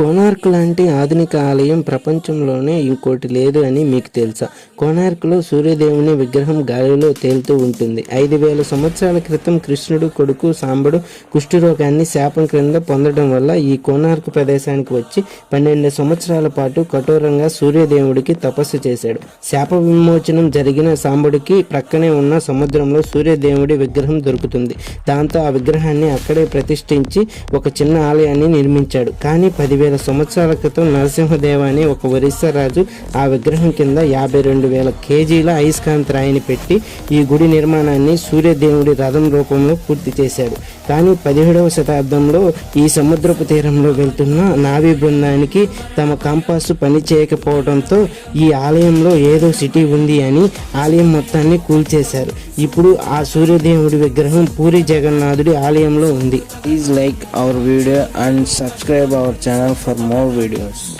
కోనార్క్ లాంటి ఆధునిక ఆలయం ప్రపంచంలోనే ఇంకోటి లేదు అని మీకు తెలుసా? కోనార్క్లో సూర్యదేవుని విగ్రహం గాలిలో తేలుతూ ఉంటుంది. ఐదు వేల సంవత్సరాల క్రితం కృష్ణుడు కొడుకు సాంబడు కుష్ఠరోగాన్ని శాపం క్రింద పొందడం వల్ల ఈ కోనార్క్ ప్రదేశానికి వచ్చి పన్నెండు సంవత్సరాల పాటు కఠోరంగా సూర్యదేవుడికి తపస్సు చేశాడు. శాప విమోచనం జరిగిన సాంబుడికి ప్రక్కనే ఉన్న సముద్రంలో సూర్యదేవుడి విగ్రహం దొరుకుతుంది. దాంతో ఆ విగ్రహాన్ని అక్కడే ప్రతిష్ఠించి ఒక చిన్న ఆలయాన్ని నిర్మించాడు. కానీ పదివేల సంవత్సరాల క్రితం నరసింహదేవ అని ఒక ఒరిస్సా రాజు ఆ విగ్రహం కింద యాభై రెండు వేల కేజీల ఐస్కాంత్ రాయిని పెట్టి ఈ గుడి నిర్మాణాన్ని సూర్యదేవుడి రథం రూపంలో పూర్తి చేశాడు. కానీ పదిహేడవ శతాబ్దంలో ఈ సముద్రపు తీరంలో వెళ్తున్న నావీ బృందానికి తమ కంపాస్ పని చేయకపోవడంతో ఈ ఆలయంలో ఏదో సిటీ ఉంది అని ఆలయం మొత్తాన్ని కూల్చేశారు. ఇప్పుడు ఆ సూర్యదేవుడి విగ్రహం పూరి జగన్నాథుడి ఆలయంలో ఉంది. Please like our video and subscribe our channel for more videos